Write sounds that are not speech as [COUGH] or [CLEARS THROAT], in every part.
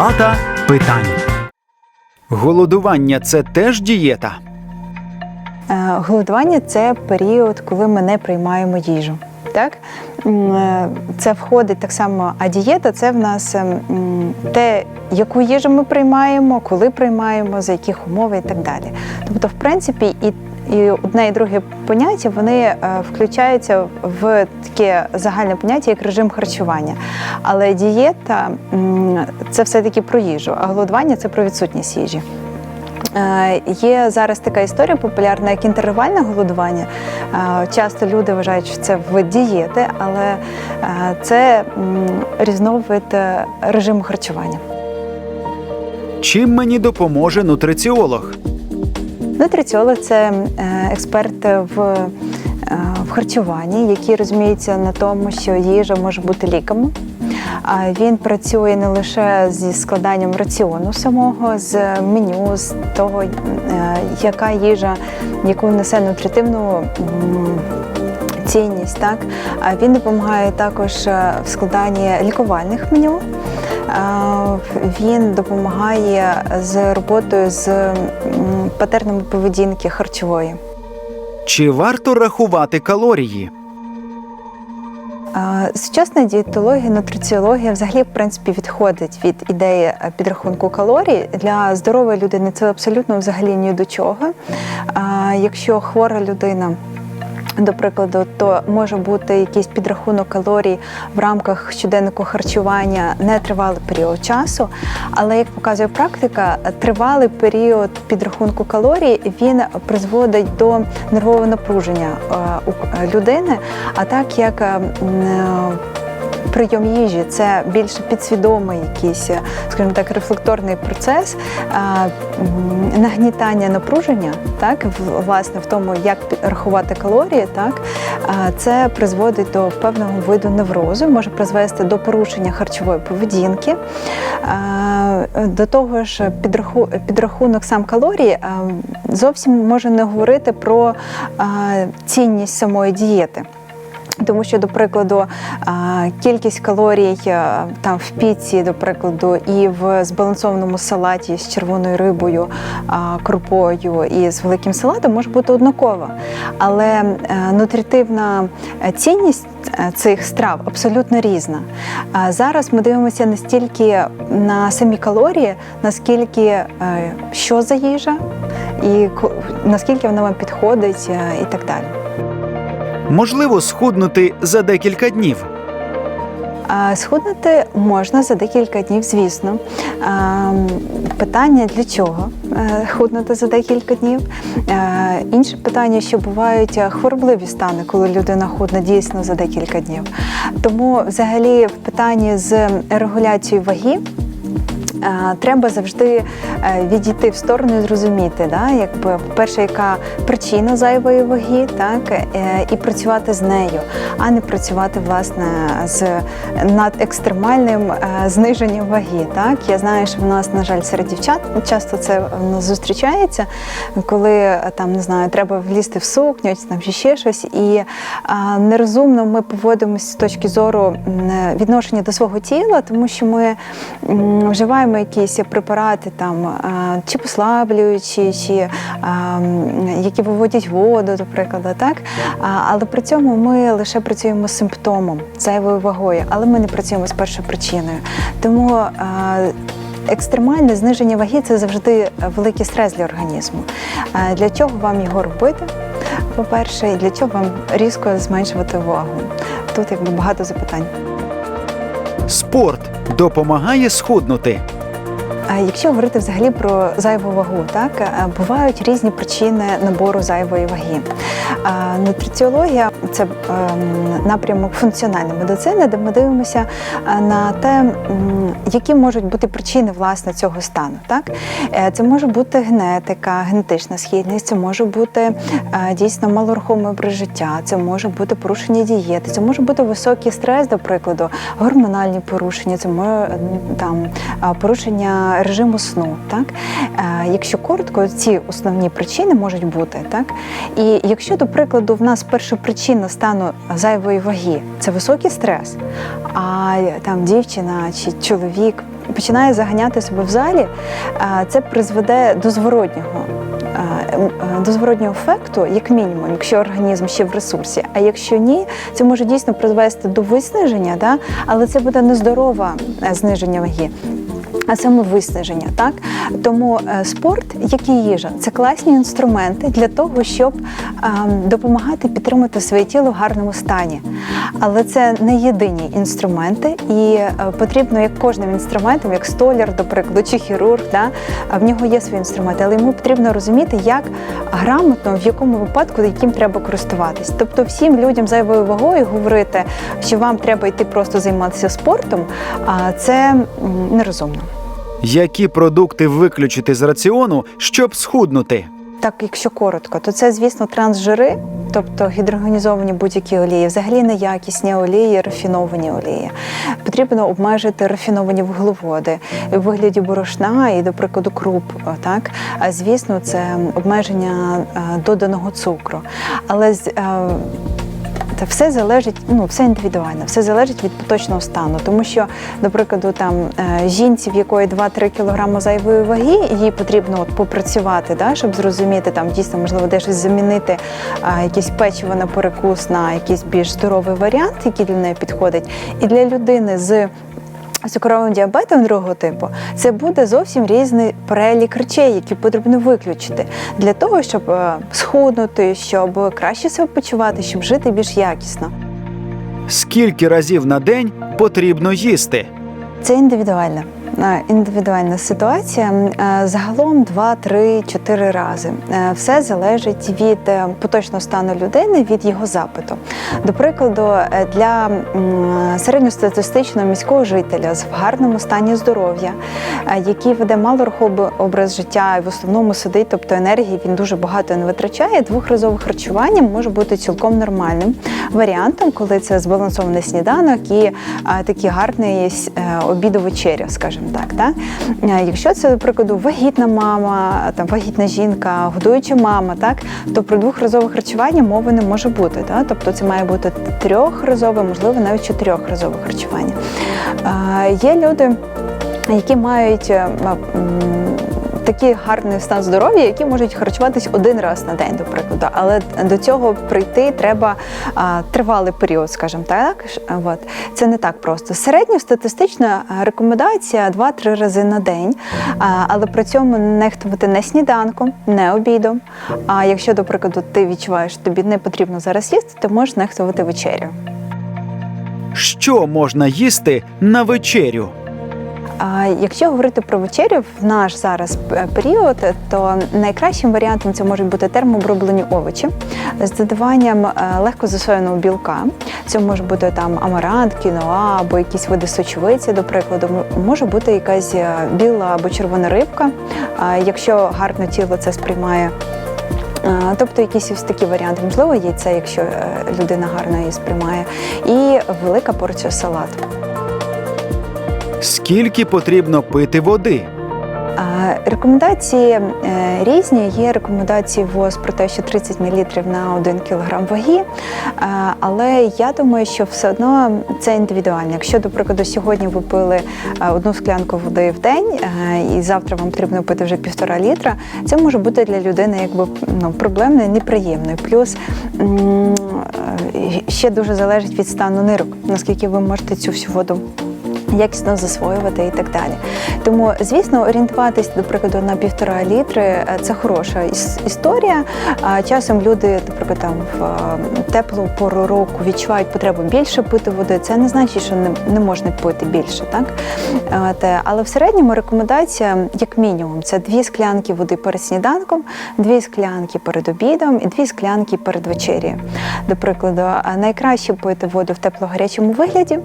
Палата питань. Голодування це теж дієта. Е, Голодування це період, коли ми не приймаємо їжу. Так? Е, Це входить так само, а дієта це в нас те, яку їжу ми приймаємо, коли приймаємо, за яких умов і так далі. Тобто, в принципі, і, і одне і друге поняття вони е, включаються в таке загальне поняття, як режим харчування. Але дієта це все-таки про їжу, а голодування це про відсутність їжі. Е, Є зараз така історія популярна, як інтервальне голодування. Е, Часто люди вважають, що це вид дієти, але це різновид режиму харчування. Чим мені допоможе нутриціолог? Нутриціолог це е, експерт в, е, в харчуванні, який розуміється на тому, що їжа може бути ліками. А Він працює не лише зі складанням раціону самого, з меню, з того, е, яка їжа, яку несе нутритивну цінність. Так? Він допомагає також в складанні лікувальних меню. Він допомагає з роботою з патернами поведінки харчової. Чи варто рахувати калорії? Сучасна дієтологія, нутриціологія взагалі в принципі відходить від ідеї е, підрахунку калорій. Для здорової людини це абсолютно взагалі ні до чого. Якщо хвора людина. До прикладу, то може бути якийсь підрахунок калорій в рамках щоденнику харчування нетривалий період часу. Але як показує практика, тривалий період підрахунку калорій він призводить до нервового напруження е, у людини. А так як е, е, Прийом їжі це більше підсвідомий якийсь, е, скажімо так, рефлекторний процес нагнітання напруження, так власне в тому, як рахувати калорії, так це призводить до певного виду неврозу, може призвести до порушення харчової поведінки. До того ж, підраху, підрахунок сам калорій зовсім може не говорити про цінність самої дієти. Тому що, до прикладу, кількість калорій там в піці, до прикладу, і в збалансованому салаті з червоною рибою, крупою і з великим салатом може бути однакова. Але е, нутритивна цінність е, цих страв абсолютно різна. Зараз ми дивимося не стільки на самі калорії, наскільки е, що за їжа, і наскільки вона вам підходить, і так далі. Можливо схуднути за декілька днів. Схуднути можна за декілька днів, звісно. Питання для чого е, худнути за декілька днів. Інше питання, що бувають хворобливі стани, коли людина худне дійсно за декілька днів. Тому, взагалі, в питанні з регуляцією ваги. Е, Треба завжди е, відійти в сторону і зрозуміти, да, якби перше, яка причина зайвої ваги, так е, і працювати з нею, а не працювати власне з над екстремальним зниженням ваги. Так я знаю, що в нас, на жаль, серед дівчат часто це зустрічається, коли там не знаю, треба влізти в сукню, там чи ще щось, і нерозумно ми поводимося з точки зору відношення до свого тіла, тому що ми м, вживаємо якісь препарати, там е, чи послаблюючі, чи е, які виводять воду, до прикладу, так але при цьому ми лише працюємо з симптомом зайвою вагою, але ми не працюємо з першою причиною. Тому е, Екстремальне зниження ваги це завжди великий стрес для організму. Е, Для чого вам його робити? По-перше, і для чого вам різко зменшувати вагу? Тут якби багато запитань. Спорт допомагає схуднути. Якщо говорити взагалі про зайву вагу, так е, бувають різні причини набору зайвої ваги. Нутриціологія це ем, напрямок функціональної медицини, де ми дивимося е, на те, які можуть бути причини власне цього стану. Так Е, це може бути генетика, генетична схильність, це може бути дійсно малорухомий образ життя, це може бути порушення дієти, це може бути високий стрес, до прикладу, гормональні порушення, це може там порушення режиму сну. Так? Е, Якщо коротко, ці основні причини можуть бути. Так? І якщо, до прикладу, в нас перша причина стану зайвої ваги це високий стрес, а там дівчина чи чоловік починає заганяти себе в залі, е, це призведе до зворотнього. е, До зворотнього ефекту, як мінімум, якщо організм ще в ресурсі. А якщо ні, це може дійсно призвести до виснаження, да? але це буде нездорове зниження ваги. А саме виснаження, так тому е, спорт, як і їжа, це класні інструменти для того, щоб ем, допомагати підтримати своє тіло в гарному стані. Але це не єдині інструменти, і е, потрібно як кожним інструментом, як столяр, до прикладу, чи хірург, да, в нього є свої інструменти, але йому потрібно розуміти, як грамотно, в якому випадку яким треба користуватись. Тобто всім людям зайвою вагою говорити, що вам треба йти просто займатися спортом, це нерозумно. Які продукти виключити з раціону, щоб схуднути? Так, якщо коротко, то це, звісно, трансжири, тобто гідрогенізовані будь-які олії, взагалі неякісні олії, рафіновані олії. Потрібно обмежити рафіновані вуглеводи у вигляді борошна і, до прикладу, круп. Так? А звісно, це обмеження е, доданого цукру. Але з- е, та все залежить, ну все індивідуально, все залежить від поточного стану. Тому що, до прикладу, там е, жінці, в якої 2-3 кг зайвої ваги, їй потрібно от попрацювати, да, щоб зрозуміти, там дійсно можливо де щось замінити а, якісь печиво на перекус на якийсь більш здоровий варіант, який для неї підходить. І для людини з Цукровим діабетом другого типу це буде зовсім різний перелік речей, які потрібно виключити для того, щоб е, схуднути, щоб краще себе почувати, щоб жити більш якісно. Скільки разів на день потрібно їсти? Це індивідуальна. Е, Індивідуальна ситуація Е, загалом 2, 3, 4 рази. Е, Все залежить від поточного стану людини, від його запиту. До прикладу, для середньостатистичного міського жителя з в гарному стані здоров'я, який веде малоруховий образ життя і в основному сидить, тобто енергії він дуже багато не витрачає. Двохразове харчування може бути цілком нормальним варіантом, коли це збалансований сніданок і такий гарний е, обід-вечеря, скажімо так. Да? Е, Якщо це, до прикладу, вагітна мама, там вагітна жінка, годуюча мама, так то про двохразове харчування мови не може бути. Та? Тобто це має бути трьохразове, можливо, навіть чотирьохразове харчування. Е, Є люди, які мають е, такий гарний стан здоров'я, які можуть харчуватись один раз на день, до прикладу. Але до цього прийти треба а, тривалий період, скажімо так. От. Це не так просто. Середньостатистична рекомендація 2-3 рази на день, а, але при цьому нехтувати не сніданком, не обідом. А якщо, до прикладу, ти відчуваєш, що тобі не потрібно зараз їсти, то можеш нехтувати вечерю. Що можна їсти на вечерю? Якщо говорити про вечерю в наш зараз період, то найкращим варіантом це можуть бути термооброблені овочі з додаванням е, легко засоєного білка. Це може бути там амарант, кіноа або якісь види сочовиці, до прикладу. Може бути якась е, біла або червона рибка, якщо гарно тіло це сприймає. Тобто якісь ось такі варіанти, можливо, яйце, якщо е, людина гарно її сприймає, і велика порція салату. Скільки потрібно пити води? Рекомендації е, різні. Є рекомендації ВОЗ про те, що 30 мл на 1 кг ваги. Але я думаю, що все одно це індивідуально. Якщо, до прикладу, сьогодні ви пили е, одну склянку води в день, е, і завтра вам потрібно пити вже півтора літра, це може бути для людини якби ну, проблемною, неприємною. Плюс ще дуже залежить від стану нирок, наскільки ви можете цю всю воду якісно засвоювати і так далі. Тому, звісно, орієнтуватись, до прикладу, на півтора літри е, це хороша історія. Часом люди, наприклад, там в е, теплу пору року відчувають потребу більше пити води. Це не значить, що не, можна пити більше, так? Е, але в середньому рекомендація, як мінімум, це дві склянки води перед сніданком, дві склянки перед обідом і дві склянки перед вечерю. До прикладу, найкраще пити воду в тепло-гарячому вигляді.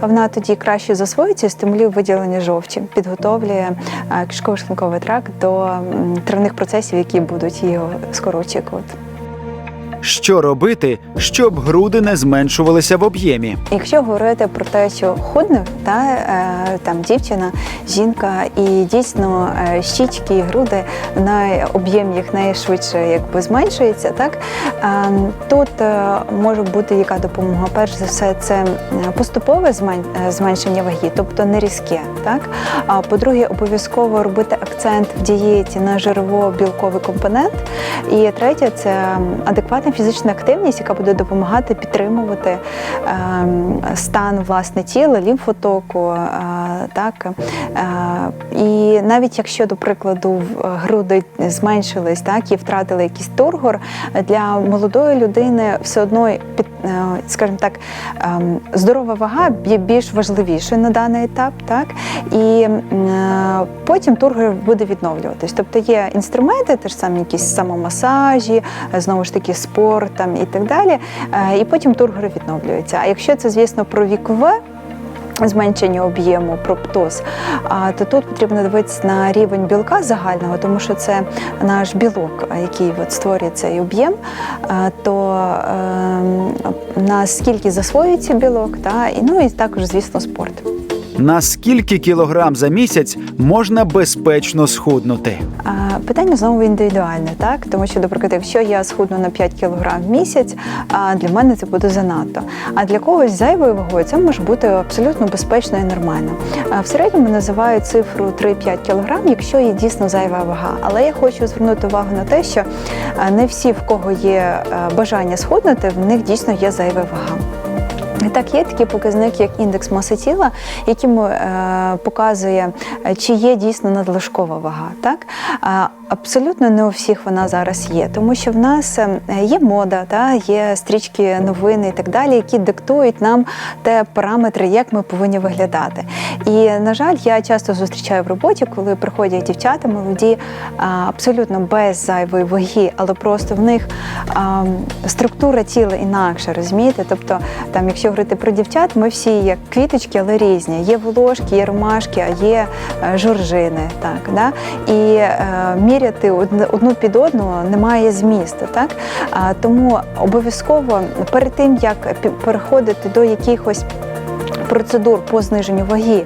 Вона тоді краще засвоюється і стимулює виділення жовчі, підготовлює а, кишково-шлунковий тракт до травних процесів, які будуть його скоро. Що робити, щоб груди не зменшувалися в об'ємі? Якщо говорити про те, що худне, та е, там дівчина, жінка, і дійсно е, щічки і груди на об'єм їх найшвидше якби зменшується, так е, тут може бути яка допомога? Перш за все, це поступове зменшення ваги, тобто не різке. Так а по-друге, обов'язково робити акцент в дієті на жирово-білковий компонент. І третє це адекватна фізична активність, яка буде допомагати підтримувати ем, стан власне тіла, лімфотоку. е, Так Е, і навіть якщо, до прикладу, груди зменшились, так і втратили якийсь тургор, для молодої людини все одно е, скажімо так, ем, здорова вага є більш важливішою на даний етап, так і е, потім тургор буде відновлюватись. Тобто є інструменти, теж самі якісь самомасажі, е, знову ж таки спорт там і так далі. е, І потім тургор відновлюється. А якщо це, звісно, про вікове. Зменшення об'єму проптоз, то тут потрібно дивитися на рівень білка загального, тому що це наш білок, який от створює цей об'єм, то е, наскільки засвоюється білок, та і ну і також, звісно, спорт. На скільки кілограм за місяць можна безпечно схуднути? Питання знову індивідуальне, так тому що, наприклад, якщо я схудну на 5 кг в місяць, а для мене це буде занадто. А для когось зайвою вагою це може бути абсолютно безпечно і нормально. В середньому називають цифру 3-5 кг, якщо є дійсно зайва вага. Але я хочу звернути увагу на те, що не всі, в кого є бажання схуднути, в них дійсно є зайва вага. Так, є такий показник, як індекс маси тіла, який е, показує, е, чи є дійсно надлишкова вага. Так? Абсолютно не у всіх вона зараз є, тому що в нас е, є мода, та, є стрічки новини і так далі, які диктують нам те параметри, як ми повинні виглядати. І, на жаль, я часто зустрічаю в роботі, коли приходять дівчата молоді, а, абсолютно без зайвої ваги, але просто в них структура тіла інакша, розумієте? Тобто, там, якщо говорити про дівчат, ми всі як квіточки, але різні. Є волошки, є ромашки, а є е, жоржини. Так, да? І е, міряти одну під одну немає змісту. Так? Тому обов'язково перед тим, як переходити до якихось процедур по зниженню ваги,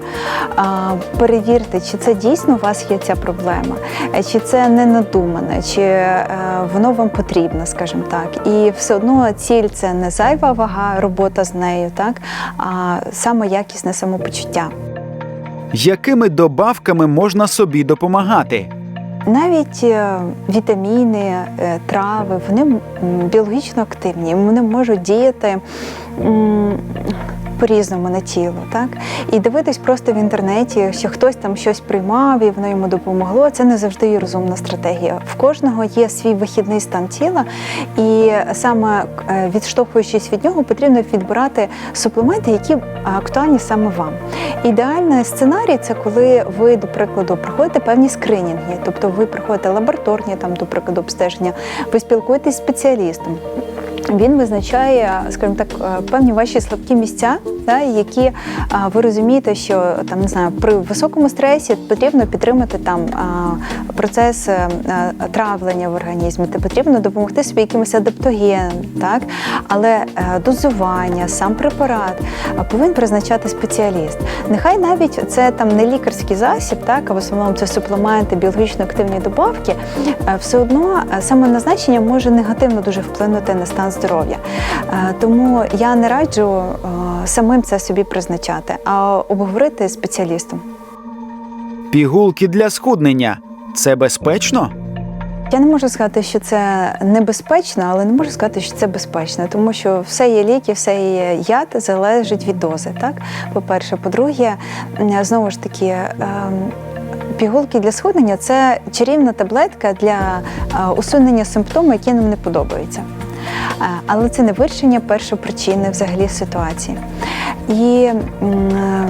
перевірте, чи це дійсно у вас є ця проблема, е, чи це не надумане, чи е, воно вам потрібно, скажімо так. І все одно ціль це не зайва вага, робота з нею, так, а саме якісне самопочуття. Якими добавками можна собі допомагати? Навіть е, вітаміни, трави, вони біологічно активні, вони можуть діяти по-різному на тіло. Так? І дивитись просто в інтернеті, що хтось там щось приймав і воно йому допомогло, це не завжди розумна стратегія. В кожного є свій вихідний стан тіла, і саме е, відштовхуючись від нього, потрібно відбирати суплементи, які актуальні саме вам. Ідеальний сценарій це коли ви, до прикладу, проходите певні скринінги, тобто ви проходите лабораторні, там, до прикладу, обстеження, ви спілкуєтесь з спеціалістом. Він визначає, скажімо так, е, певні ваші слабкі місця, да, які а, ви розумієте, що там не знаю, при високому стресі потрібно підтримати там процес е, е, травлення в організмі, то потрібно допомогти собі якимось адаптогеном, так але е, дозування, сам препарат е, повинен призначати спеціаліст. Нехай навіть це там не лікарський засіб, так а в основному це суплементи, біологічно активні добавки, е, все одно е, саме назначення може негативно дуже вплинути на стан здоров'я. Е, Тому я не раджу е, самим це собі призначати, а обговорити з спеціалістом. Пігулки для схуднення це безпечно? Я не можу сказати, що це небезпечно, але не можу сказати, що це безпечно, тому що все є ліки, все є яд, залежить від дози. Так, по-перше, по-друге, знову ж таки. ем, Пігулки для схуднення це чарівна таблетка для е, усунення симптомів, які нам не подобаються. Але це не вирішення першопричини взагалі ситуації. І е,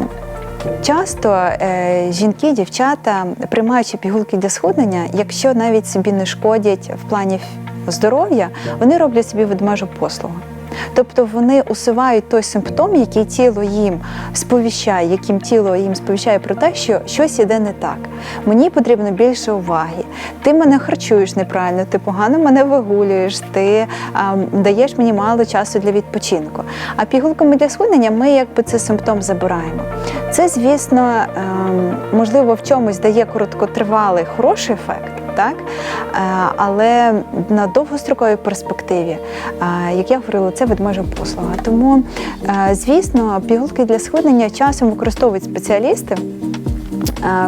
Часто е, жінки, дівчата, приймаючи пігулки для схуднення, якщо навіть собі не шкодять в плані здоров'я, вони роблять собі ведмежу послугу. Тобто вони усувають той симптом, який тіло їм сповіщає, яким тіло їм сповіщає про те, що щось іде не так. Мені потрібно більше уваги. Ти мене харчуєш неправильно, ти погано мене вигулюєш, ти а, даєш мені мало часу для відпочинку. А пігулками для схуднення ми якби цей симптом забираємо. Це, звісно, ем, можливо, в чомусь дає короткотривалий хороший ефект. Так, Е, але на довгостроковій перспективі, е, як я говорила, це ведмежа послуга. Тому, е, звісно, пігулки для схуднення часом використовують спеціалісти.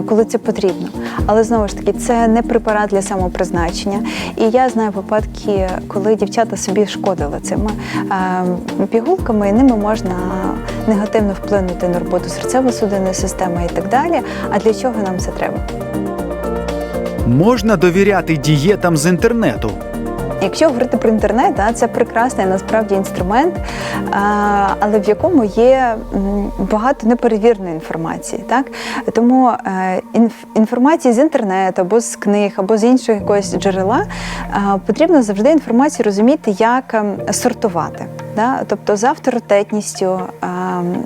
Коли це потрібно, але знову ж таки це не препарат для самопризначення. І я знаю випадки, коли дівчата собі шкодили цими пігулками, і ними можна негативно вплинути на роботу серцево-судинної системи і так далі. А для чого нам це треба? Можна довіряти дієтам з інтернету. Якщо говорити про інтернет, це прекрасний насправді інструмент, але в якому є багато неперевіреної інформації. Так? Тому е, інформації з інтернету або з книг, або з іншого якогось джерела потрібно завжди інформацію розуміти, як ем, сортувати. Да? Тобто з авторитетністю а, м,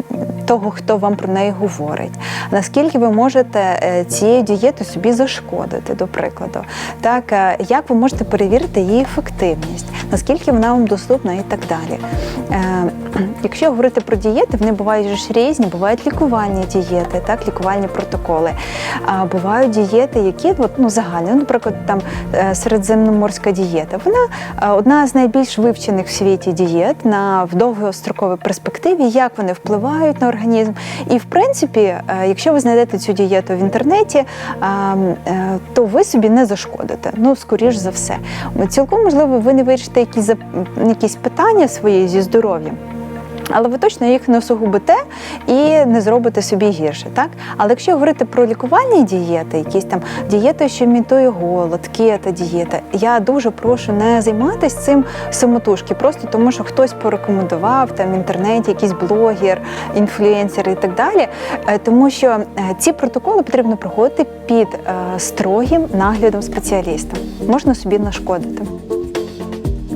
того, хто вам про неї говорить, наскільки ви можете е, цією дієтою собі зашкодити, до прикладу, так е, як ви можете перевірити її ефективність, наскільки вона вам доступна і так далі. [CLEARS THROAT] Якщо говорити про дієти, вони бувають ж різні, бувають лікувальні дієти, так, лікувальні протоколи. А бувають дієти, які от, ну, загальні, ну, наприклад, там е, середземноморська дієта. Вона е, одна з найбільш вивчених в світі дієт на в довгостроковій перспективі, як вони впливають на організм. І в принципі, е, якщо ви знайдете цю дієту в інтернеті, то ви собі не зашкодите. Ну, скоріш за все. Цілком можливо, ви не вирішите якісь якісь питання свої зі здоров'ям. Але ви точно їх не усугубите і не зробите собі гірше, так? Але якщо говорити про лікувальні дієти, якісь там дієти, що імітує голод, кета дієта, я дуже прошу не займатися цим самотужки, просто тому що хтось порекомендував там в інтернеті, якийсь блогер, інфлюенсер і так далі. Е, Тому що е, ці протоколи потрібно проходити під е, строгим наглядом спеціаліста. Можна собі нашкодити.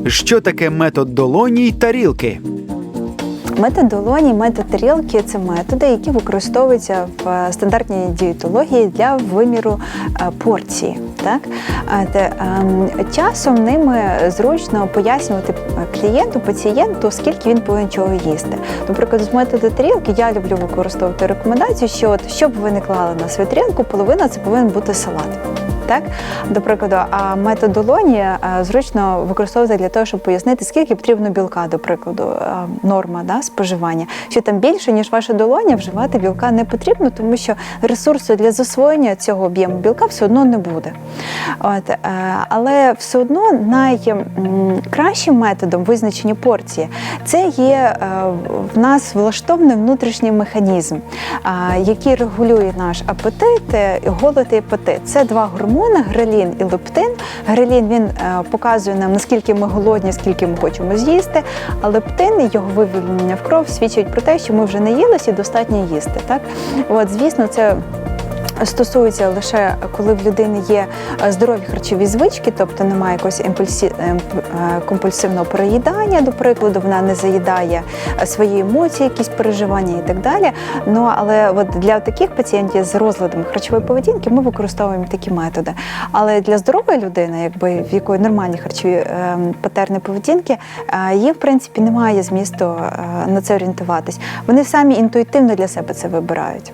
Що таке метод долоні й тарілки? Метод долоні, метод тарілки це методи, які використовуються в е, стандартній дієтології для виміру е, порції. Так? Ем, часом ними зручно пояснювати клієнту, пацієнту, скільки він повинен чого їсти. Наприклад, з методу тарілки я люблю використовувати рекомендацію, що от, щоб ви не клали на свою тарілку, половина це повинен бути салат. Так, до прикладу, а метод долоні е, зручно використовувати для того, щоб пояснити, скільки потрібно білка, до прикладу, е, норма да, споживання. Що там більше, ніж ваша долоня, вживати білка не потрібно, тому що ресурсу для засвоєння цього об'єму білка все одно не буде. От, е, але все одно найкращим методом визначення порції це є в нас влаштований внутрішній механізм, який регулює наш апетит, голод і апетит. Це два гормони грелін і лептин. Грелін він е, показує нам, наскільки ми голодні, скільки ми хочемо з'їсти, а лептин і його вивільнення в кров свідчить про те, що ми вже наїлися і достатньо їсти. Так? От, звісно, це стосується лише коли в людини є е, здорові харчові звички, тобто немає якогось імпульсі... е, е, компульсивного переїдання, до прикладу, вона не заїдає е, свої емоції, якісь переживання і так далі. Ну але от для таких пацієнтів з розладом харчової поведінки ми використовуємо такі методи. Але для здорової людини, якби в якої нормальні харчові е, патерни поведінки, їм в принципі немає змісту на це орієнтуватись. Вони самі інтуїтивно для себе це вибирають.